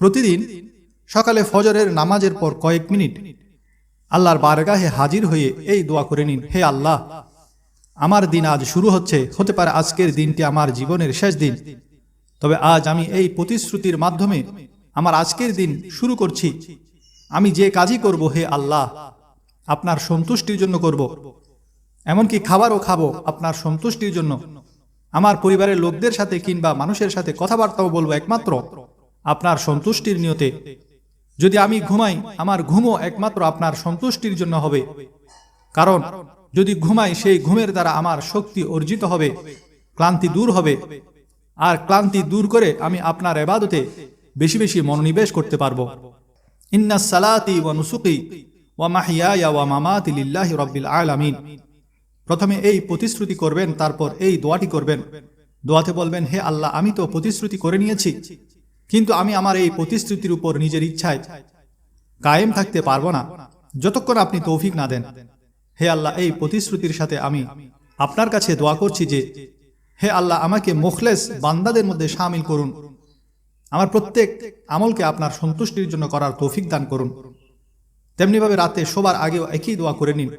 প্রতিদিন সকালে ফজরের নামাজের পর কয়েক মিনিট আল্লাহর বারগাহে হাজির হয়ে এই দোয়া করে নিন, হে আল্লাহ। আমার দিন আজ শুরু হচ্ছে, হতে পারে আজকের দিনটি আমার জীবনের শেষ দিন। তবে আজ আমি এই প্রতিশ্রুতির মাধ্যমে আমার আজকের দিন শুরু করছি। আমি যে কাজই করব, হে আল্লাহ, আপনার সন্তুষ্টির জন্য করব। এমনকি খাবারও খাব আপনার সন্তুষ্টির জন্য। আমার পরিবারের লোকদের সাথে কিংবা মানুষের সাথে কথাবার্তাও বলব একমাত্র আপনার সন্তুষ্টির নিয়তে। যদি আমি ঘুমাই, আমার ঘুমও একমাত্র আপনার সন্তুষ্টির জন্য হবে। কারণ, যদি ঘুমাই, সেই ঘুমের দ্বারা আমার শক্তি অর্জিত হবে, ক্লান্তি দূর হবে। আর ক্লান্তি দূর করে আমি আপনার এবাদতে বেশি বেশি মনোনিবেশ করতে পারব। ইন্না সালাতি ওয়া নুসুকি ওয়া মাহিয়ায়া ওয়া মামাতি লিল্লাহি রাব্বিল আলামিন। প্রথমে এই প্রতিশ্রুতি করবেন, তারপর এই দোয়াটি করবেন। দোয়াতে বলবেন, হে আল্লাহ, আমি তো প্রতিশ্রুতি করে নিয়েছি। কিন্তু আমি আমার এই প্রতিশ্রুতির উপর নিজের ইচ্ছায় কায়েম থাকতে পারব না। যতক্ষণ আপনি তৌফিক না দেন। হে আল্লাহ, এই প্রতিশ্রুতির সাথে আমি আপনার কাছে দোয়া করছি যে, হে আল্লাহ, আমাকে মুখলেস বান্দাদের মধ্যে সামিল করুন। আমার প্রত্যেক আমলকে আপনার সন্তুষ্টির জন্য করার তৌফিক দান করুন। তেমনিভাবে রাতে শোবার আগেও একই দোয়া করে নিন।